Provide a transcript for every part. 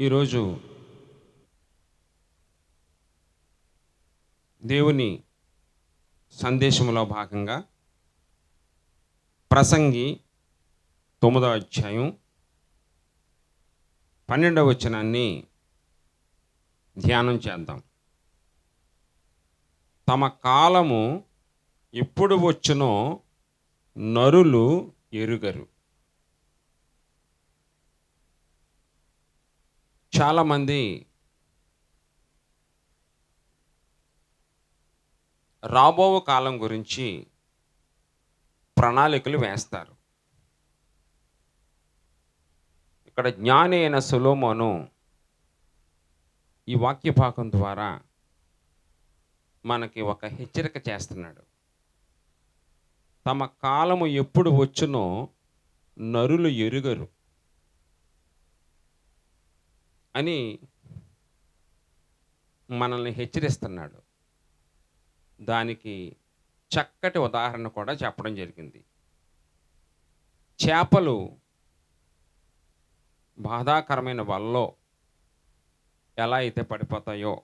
ఈరోజు దేవుని సందేశంలో భాగంగా ప్రసంగి తొమ్మిదవ అధ్యాయం పన్నెండవ వచనాన్ని ధ్యానం చేద్దాం. తమ కాలము ఎప్పుడు వచ్చునో నరులు ఎరుగరు. చాలామంది రాబో కాలం గురించి ప్రణాళికలు వేస్తారు. ఇక్కడ జ్ఞాని అయిన సులోమోను ఈ వాక్య భాగం ద్వారా మనకి ఒక హెచ్చరిక చేస్తున్నాడు. తమ కాలము ఎప్పుడు వచ్చునో నరులు ఎరుగరు. అని మనల్ని హెచ్చరిస్తున్నాడు. దానికి చక్కటి ఉదాహరణ కూడా చెప్పడం జరిగింది. చేపలు బాధాకరమైన వలలో ఎలా అయితే పడిపోతాయో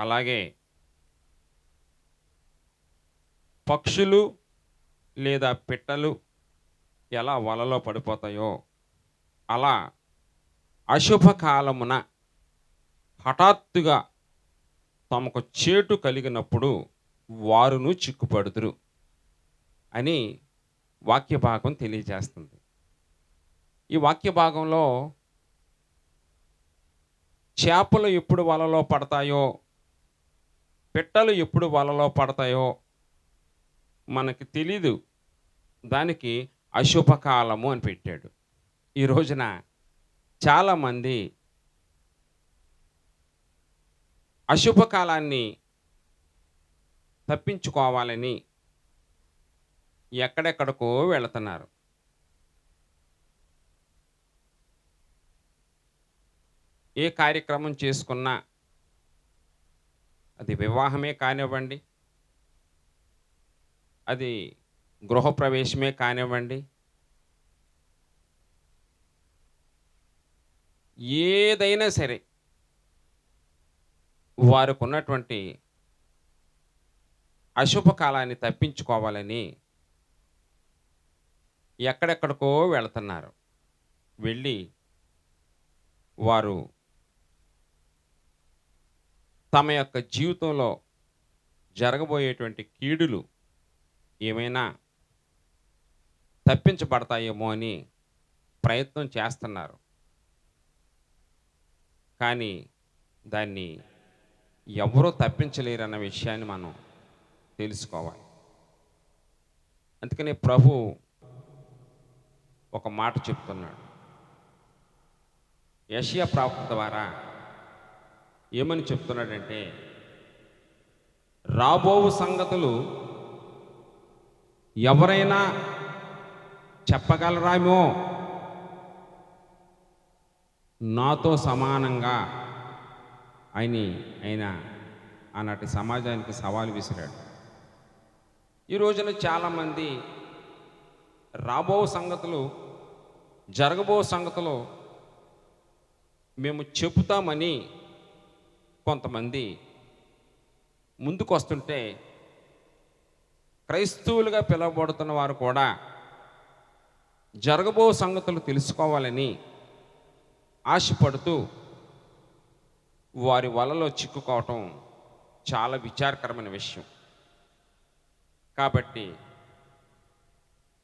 అలాగే పక్షులు లేదా పిట్టలు ఎలా వలలో పడిపోతాయో అలా అశుభకాలమున హఠాత్తుగా తమకు చేటు కలిగినప్పుడు వారును చిక్కుపడుదురు అని వాక్య భాగం తెలియజేస్తుంది. ఈ వాక్య భాగంలో చేపలు ఎప్పుడు వలలో పడతాయో పిట్టలు ఎప్పుడు వలలో పడతాయో మనకి తెలీదు. దానికి అశుభకాలము అని పెట్టాడు. ఈ రోజున చాలామంది అశుభకాలాన్ని తప్పించుకోవాలని ఎక్కడెక్కడికో వెళుతున్నారు. ఏ కార్యక్రమం చేసుకున్నా అది వివాహమే కానివ్వండి అది గృహప్రవేశమే కానివ్వండి ఏదైనా సరే వారికి ఉన్నటువంటి అశుభకాలాన్ని తప్పించుకోవాలని ఎక్కడెక్కడికో వెళుతున్నారు. వెళ్ళి వారు తమ యొక్క జీవితంలో జరగబోయేటువంటి కీడులు ఏమైనా తప్పించబడతాయేమో అని ప్రయత్నం చేస్తున్నారు. కానీ దాన్ని ఎవరూ తప్పించలేరన్న విషయాన్ని మనం తెలుసుకోవాలి. అందుకనే ప్రభు ఒక మాట చెప్తున్నాడు. యషియా ప్రాప్త ద్వారా ఏమని చెప్తున్నాడంటే రాబోవు సంగతులు ఎవరైనా చెప్పగలరామో? నాతో సమానంగా ఆయన ఆయన ఆనాటి సమాజానికి సవాలు విసిరాడు. ఈ రోజున చాలామంది రాబో సంగతులు జరగబో సంగతులు మేము చెబుతామని కొంతమంది ముందుకు వస్తుంటే క్రైస్తవులుగా పిలువబడుతున్న వారు కూడా జరగబో సంగతులు తెలుసుకోవాలని ఆశపడుతూ వారి వలలో చిక్కుకోవటం చాలా విచారకరమైన విషయం. కాబట్టి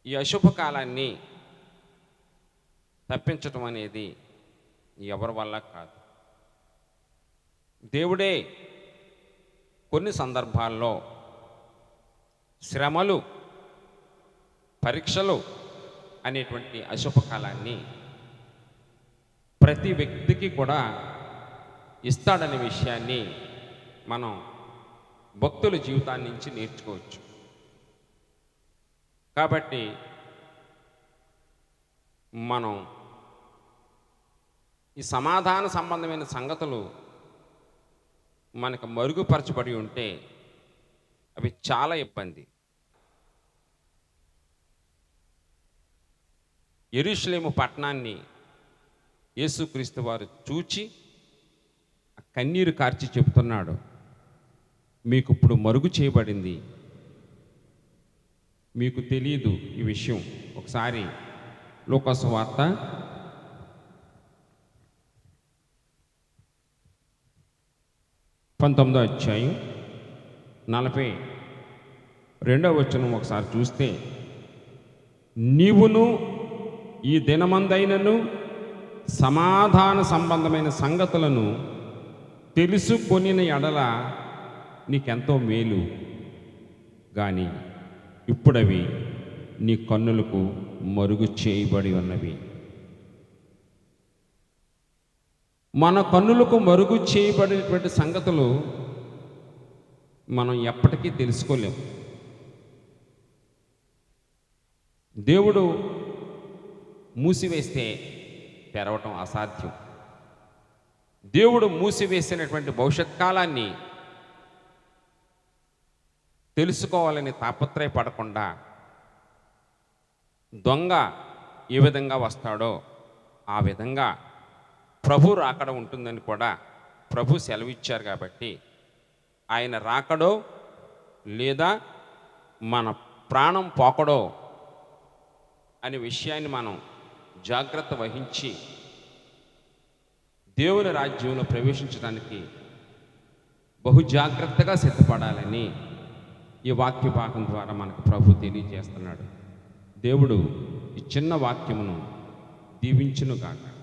ఈ అశుభకాలాన్ని తప్పించటం అనేది ఎవరి వల్ల కాదు. దేవుడే కొన్ని సందర్భాల్లో శ్రమలు పరీక్షలు అనేటువంటి అశుభకాలాన్ని ప్రతి వ్యక్తికి కూడా ఇస్తాడనే విషయాన్ని మనం భక్తుల జీవితాన్ని నుంచి నేర్చుకోవచ్చు. కాబట్టి మనం ఈ సమాధాన సంబంధమైన సంగతులు మనకు మరుగుపరచబడి ఉంటే అవి చాలా ఇబ్బంది. ఎరుషులేము పట్టణాన్ని యేసుక్రీస్తు వారు చూచి కన్నీరు కార్చి చెప్తున్నాడు మీకు ఇప్పుడు మరుగు చేయబడింది. మీకు తెలియదు ఈ విషయం. ఒకసారి లోకస్ వార్త పంతొమ్మిదో అధ్యాయం నలభై రెండవ వచనం ఒకసారి చూస్తే నీవును ఈ దినమందైనను సమాధాన సంబంధమైన సంగతులను తెలుసుకొనిన ఎడల నీకెంతో మేలు. కానీ ఇప్పుడవి నీ కన్నులకు మరుగు చేయబడి ఉన్నవి. మన కన్నులకు మరుగు చేయబడినటువంటి సంగతులు మనం ఎప్పటికీ తెలుసుకోలేము దేవుడు మూసివేస్తే తెరవటం అసాధ్యం. దేవుడు మూసివేసినటువంటి భవిష్యత్ కాలాన్ని తెలుసుకోవాలని తాపత్రయపడకుండా దొంగ ఏ విధంగా వస్తాడో ఆ విధంగా ప్రభు రాకడ ఉంటుందని కూడా ప్రభు సెలవిచ్చారు కాబట్టి ఆయన రాకడో లేదా మన ప్రాణం పోకడో అనే విషయాన్ని మనం జాగ్రత్త వహించి దేవుని రాజ్యంలో ప్రవేశించడానికి బహు జాగ్రత్తగా సిద్ధపడాలని ఈ వాక్య భాగం ద్వారా మనకు ప్రభు తెలియజేస్తున్నాడు. దేవుడు ఈ చిన్న వాక్యమును దీవించునుగాక.